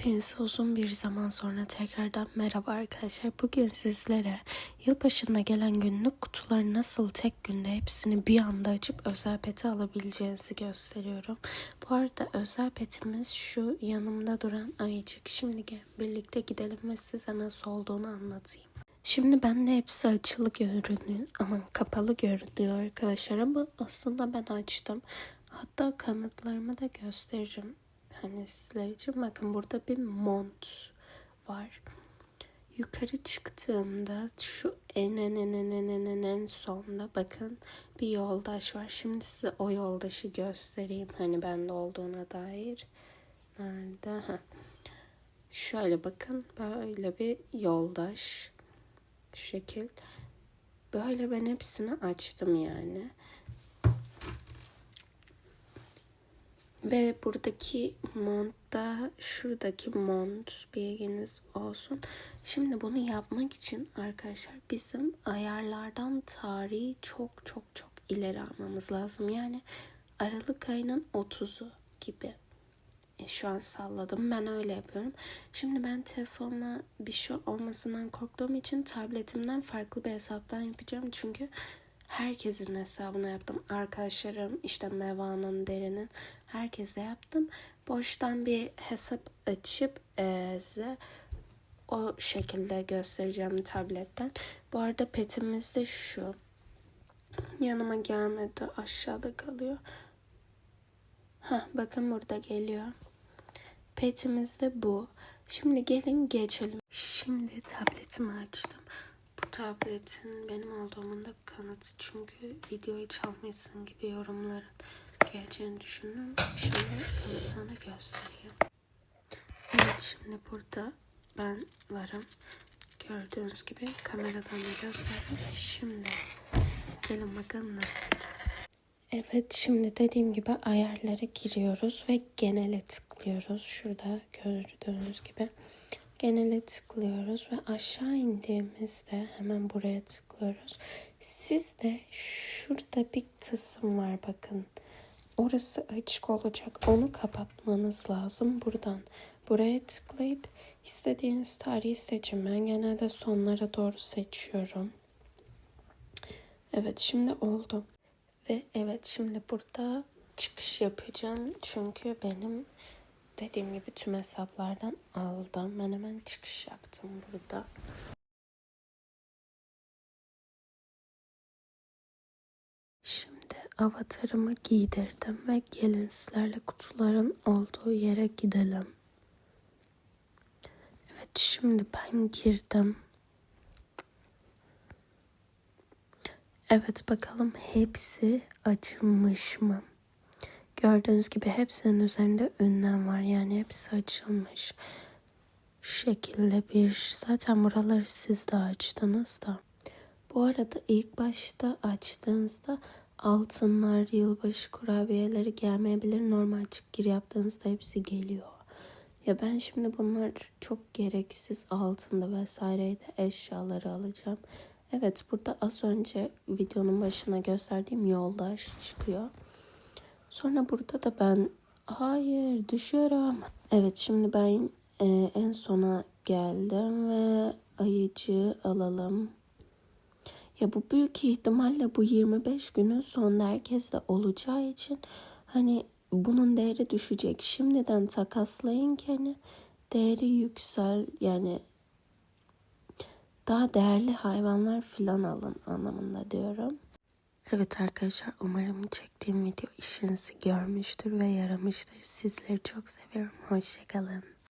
Hepinize uzun bir zaman sonra tekrardan merhaba arkadaşlar. Bugün sizlere yılbaşında gelen günlük kutuları nasıl tek günde hepsini bir anda açıp özel peti alabileceğinizi gösteriyorum. Bu arada özel petimiz şu yanımda duran ayıcık. Şimdi birlikte gidelim ve size nasıl olduğunu anlatayım. Şimdi bende hepsi açılı görünüyor ama kapalı görünüyor arkadaşlar ama aslında ben açtım. Hatta kanıtlarımı da göstereceğim. Hani sizler için bakın burada bir mont var. Yukarı çıktığımda şu en en en en en en en, en sonda bakın bir yoldaş var. Şimdi size o yoldaşı göstereyim. Hani bende olduğuna dair. Nerede? Ha. Şöyle bakın böyle bir yoldaş. Şu şekil. Böyle ben hepsini açtım yani. Ve buradaki montta şuradaki mont bilginiz olsun. Şimdi bunu yapmak için arkadaşlar bizim ayarlardan tarihi çok çok çok ileri almamız lazım. Yani Aralık ayının 30'u gibi. E, şu an salladım. Ben öyle yapıyorum. Şimdi ben telefonuma bir şey olmasından korktuğum için tabletimden farklı bir hesaptan yapacağım. Çünkü herkesin hesabına yaptım. Arkadaşlarım işte Meva'nın, Derin'in herkese yaptım. Boştan bir hesap açıp e, size o şekilde göstereceğim tabletten. Bu arada petimiz de şu. Yanıma gelmedi. Aşağıda kalıyor. Heh, bakın burada geliyor. Petimiz de bu. Şimdi gelin geçelim. Şimdi tabletimi açtım. Tabletin benim olduğumun da kanıtı. Çünkü videoyu çalmışsın gibi yorumların geleceğini düşündüm. Şimdi kanıtını göstereyim. Evet şimdi burada ben varım. Gördüğünüz gibi kameradan da gösterdim. Şimdi gelin bakalım nasıl yapacağız. Evet şimdi dediğim gibi ayarlara giriyoruz ve genele tıklıyoruz. Şurada gördüğünüz gibi genele tıklıyoruz ve aşağı indiğimizde hemen buraya tıklıyoruz. Sizde şurada bir kısım var bakın. Orası açık olacak. Onu kapatmanız lazım buradan. Buraya tıklayıp istediğiniz tarihi seçin. Ben genelde sonlara doğru seçiyorum. Evet şimdi oldu. Ve evet şimdi burada çıkış yapacağım. Çünkü benim dediğim gibi tüm hesaplardan aldım. Ben hemen çıkış yaptım burada. Şimdi avatarımı giydirdim ve gelin sizlerle kutuların olduğu yere gidelim. Evet şimdi ben girdim. Evet bakalım hepsi açılmış mı? Gördüğünüz gibi hepsinin üzerinde ünlem var. Yani hepsi açılmış. Şekilde bir zaten buraları siz de açtınız da. Bu arada ilk başta açtığınızda altınlar, yılbaşı kurabiyeleri gelmeyebilir. Normal çık gir yaptığınızda hepsi geliyor. Ya ben şimdi bunlar çok gereksiz altında vesaireydi eşyaları alacağım. Evet burada az önce videonun başına gösterdiğim yoldaş çıkıyor. Sonra burada da ben hayır düşüyorum. Evet şimdi ben e, en sona geldim ve ayıcı alalım. Ya bu büyük ihtimalle bu 25 günün sonunda herkes de olacağı için hani bunun değeri düşecek. Şimdiden takaslayın ki hani değeri yüksel yani daha değerli hayvanlar filan alın anlamında diyorum. Evet arkadaşlar umarım çektiğim video işinizi görmüştür ve yaramıştır. Sizleri çok seviyorum. Hoşçakalın.